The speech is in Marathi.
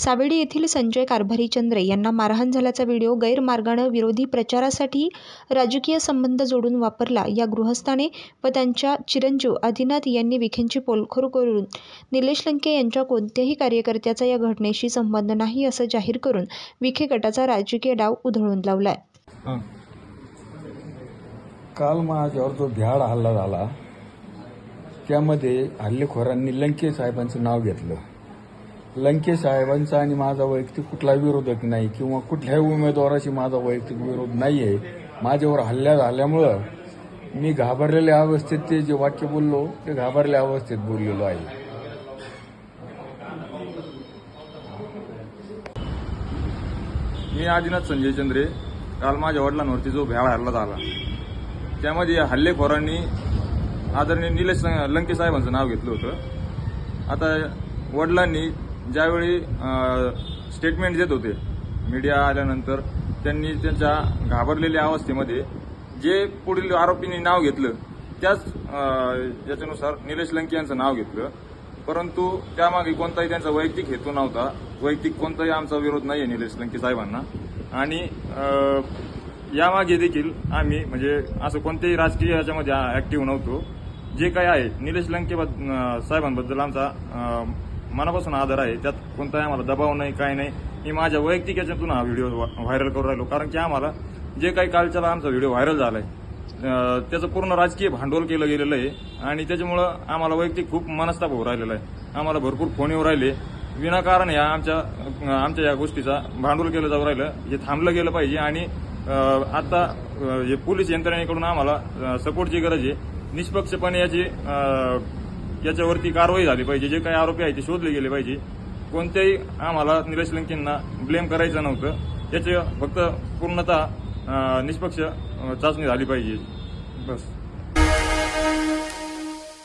सावेडी येथील संजय कारभारीचंद्रे यांना मारहाण झाल्याचा व्हिडिओ गैरमार्गानं विरोधी प्रचारासाठी राजकीय संबंध जोडून वापरला. या गृहस्थाने व त्यांच्या चिरंजीव आदिनाथ यांनी विखेंची पोलखोर करून निलेश लंके यांच्या कोणत्याही कार्यकर्त्याचा या घटनेशी संबंध नाही असं जाहीर करून विखे गटाचा राजकीय डाव उधळून लावलाय. काल माझ्यावर जो भ्याड हल्ला झाला त्यामध्ये हल्लेखोरांनी लंके साहेबांचं नाव घेतलं. लंके साहेबांचा आणि माझा वैयक्तिक कुठलाही विरोधक नाही किंवा कुठल्याही उमेदवाराशी माझा वैयक्तिक विरोध नाही आहे माझ्यावर हल्ला झाल्यामुळं मी घाबरलेल्या अवस्थेत ते जे वाक्य बोललो ते घाबरल्या अवस्थेत बोललेलो आहे. मी आदिनाथ संजय चंद्रे काल माझ्या वडिलांवरती जो भ्याळ हल्ला झाला त्यामध्ये या हल्लेखोरांनी आदरणीय निलेश लंके साहेबांचं नाव घेतलं होतं. आता वडिलांनी ज्यावेळी स्टेटमेंट देत होते मीडिया आल्यानंतर त्यांनी त्यांच्या घाबरलेल्या अवस्थेमध्ये जे पुढील आरोपींनी नाव घेतलं त्याच याच्यानुसार निलेश लंके यांचं नाव घेतलं. परंतु त्यामागे कोणताही त्यांचा वैयक्तिक हेतू नव्हता. वैयक्तिक कोणताही आमचा विरोध नाही आहे निलेश लंके साहेबांना. आणि यामागे देखील आम्ही म्हणजे असं कोणत्याही राजकीय याच्यामध्ये ॲक्टिव्ह नव्हतो. जे काही आहे निलेश लंके साहेबांबद्दल आमचा मनापासून आदर आहे. त्यात कोणताही आम्हाला दबाव नाही काय नाही. मी माझ्या वैयक्तिक याच्यातून हा व्हिडिओ व्हायरल करू राहिलो. कारण की आम्हाला जे काही कालच्याला आमचा व्हिडिओ व्हायरल झालाय आहे त्याचं पूर्ण राजकीय भांडवल केलं गेलेलं आहे. आणि त्याच्यामुळं आम्हाला वैयक्तिक खूप मनस्ताप होऊ राहिलेला आहे. आम्हाला भरपूर फोन येऊ राहिले. विनाकारण या आमच्या आमच्या या गोष्टीचा भांडवल केलं जाऊ राहिलं. हे थांबलं गेलं पाहिजे. आणि आता अं, हे पोलीस यंत्रणेकडून आम्हाला सपोर्टची गरज आहे. निष्पक्षपणे याची याच्यावरती कारवाई झाली पाहिजे. जे काही आरोपी आहे ते शोधले गेले पाहिजे. कोणत्याही आम्हाला निलेश लंकेंना ब्लेम करायचं नव्हतं. याचे फक्त पूर्णतः निष्पक्ष चाचणी झाली पाहिजे. बस.